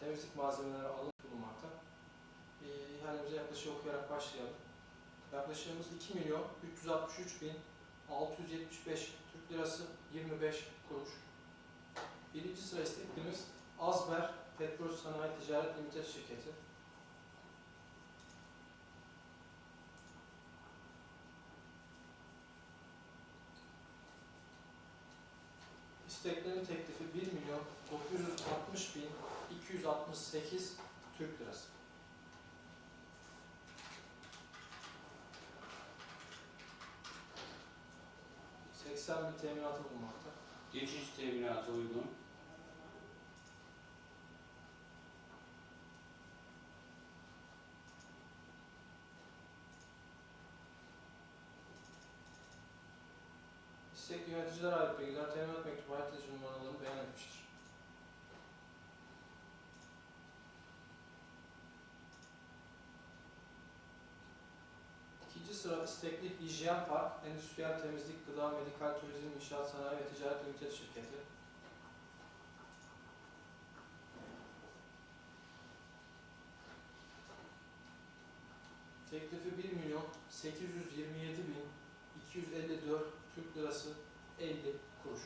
temizlik malzemeleri alınıp bulunmakta. İhalemize yaklaşık okuyarak başlayalım. Yaklaşığımız 2 milyon 363 bin 675 Türk lirası 25 kuruş. Birinci sıra isteklimiz Azber Petrol Sanayi Ticaret Limited şirketi. İsteklerin teklifi 1 milyon 960 bin 268 Türk lirası. ...80 bin teminatı bulunmakta. Geçiş teminatı uygun. İstekli yöneticilere ait bilgiler teminat mektubu hayat numaralarını beyan etmiştir. Sıra istekli Hijyen Park, Endüstriyel Temizlik, Gıda, Medikal Turizm, İnşaat Sanayi ve Ticaret Limited şirketi. Teklifi 1 milyon 827 bin 254 Türk lirası 50 kuruş.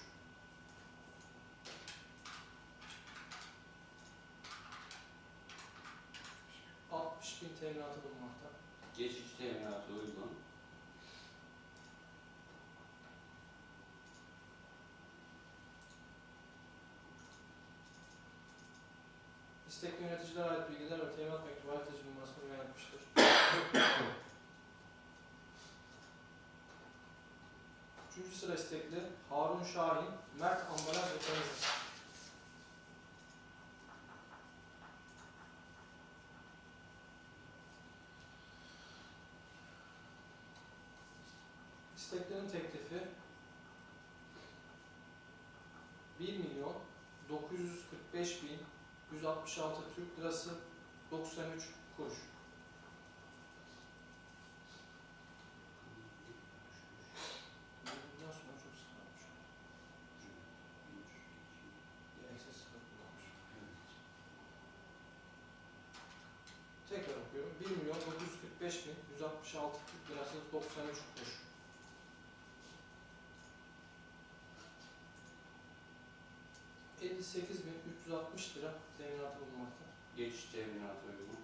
...60 bin teminatı bulunmakta. Geçiş teminatı uygun. İstekli yöneticilere ait bilgiler ve teminat mektubu haritacı numarasını beyan etmiştir. Üçüncü sıra istekli Harun Şahin, Mert Ambalaj ve Temizlik. İsteklerin teklifi 1 milyon 945 bin 166 Türk lirası 93 kuruş. Tekrar okuyorum. 1 milyon 945 bin 166 Türk lirası 93 kuruş. ...58.360 lira teminatı bulunmakta. Geçiş teminatı uygun.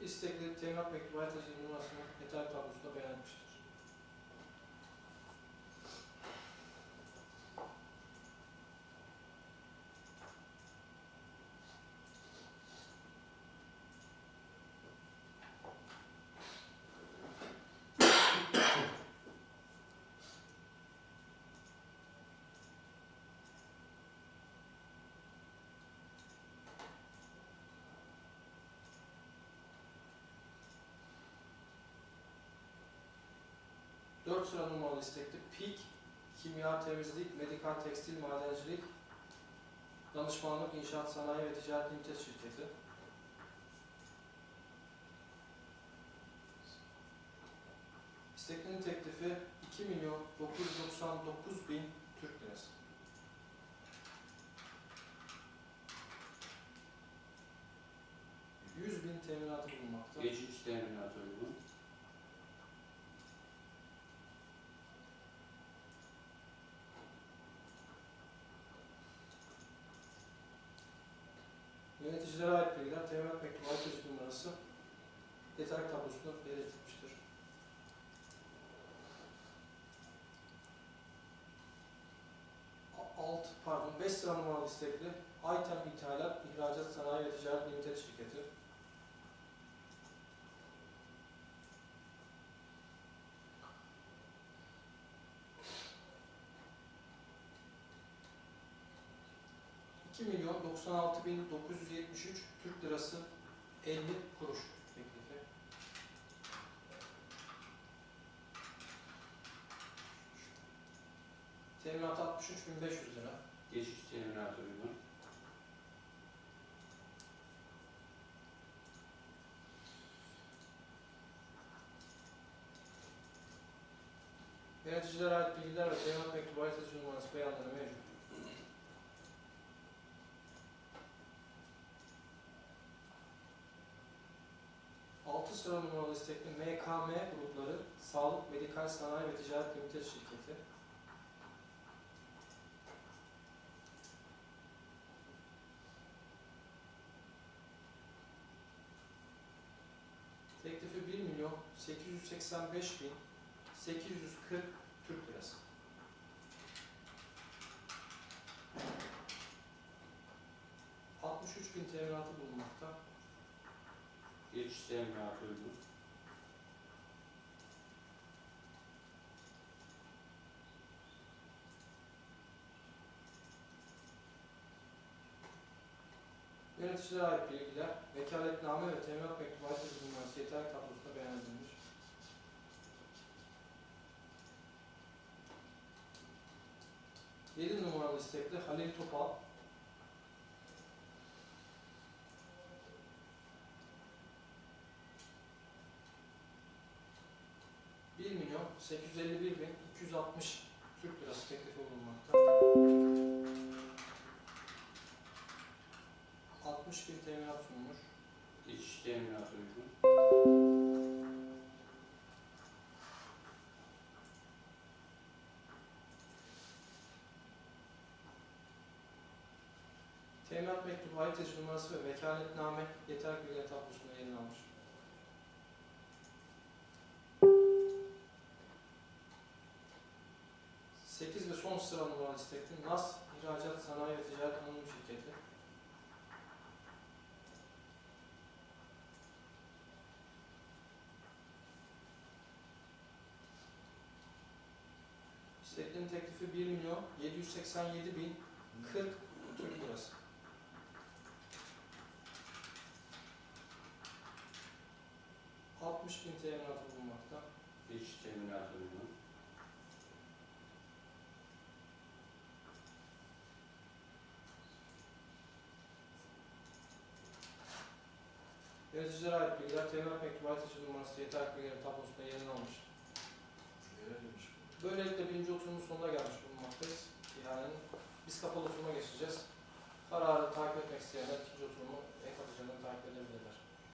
İstekli teminat mektubu haritacı numarasını yeterli tablosunda beyan etmiştir. Dört sıra numaralı istekli PİK, kimya, temizlik, medikal, tekstil, madencilik, danışmanlık, inşaat, sanayi ve ticaret limited şirketi. İsteklerin teklifi 2 milyon 999 bin Türk lirası. Yüz bin teminatı bulunmakta. Geçiş teminatı uygun. Yöneticilere ait bilgiler teminat mektubu haritacı numarası detay tablosunda belirtilmiştir. Alt, pardon, 5 sıra numaralı istekli Aytem İthalat, İhracat Sanayi ve Ticaret Limited şirketi. ...2 milyon 96 bin 973 Türk lirası 50 kuruş teklifi. Teminat 63.500 lira. Geçiş teminatı uygun. Yöneticilere ait bilgiler ve teminat mektubu haritacı numarası beyanları mevcut. Sıra numaralı istekli MKM grupları Sağlık, Medikal Sanayi ve Ticaret Limited şirketi. Teklifi 1 milyon 885 bin 840 Türk lirası. ...63 bin teminatı bulunmakta. Teminatı uygun. Yöneticilere ait bilgiler, vekaletname ve teminat haritacı numarası yeterli tablosunda beyan. Yedi numaralı istekli Halil Topal. Bir milyon 851 bin 260 Türk lirası teklifi bulunmakta. 60 bin teminat sunmuş. Geçiş teminatı uygun. Teminat mektubu, haritacı numarası ve vekaletname yeterli bilgiler tablosunda sıra numaralı istekli NAS İhracat Sanayi ve Ticaret Anonim Şirketi. İsteklinin teklifi 1 milyon 787 bin 40 Türk lirası. ...60 bin teminatı bulunmakta. Geçiş teminatı uygun. Yöneticilere ait bilgiler, teminat mektubu, haritacı numarası, yeterli bilgilerin tablosunda yayınlanmış. Böylelikle birinci oturumun sonuna gelmiş bulunmaktayız. Yani biz kapalı oturuma geçeceğiz. Kararı takip etmek isteyenler ikinci oturumu e-kapıcılarından takip edebilirler.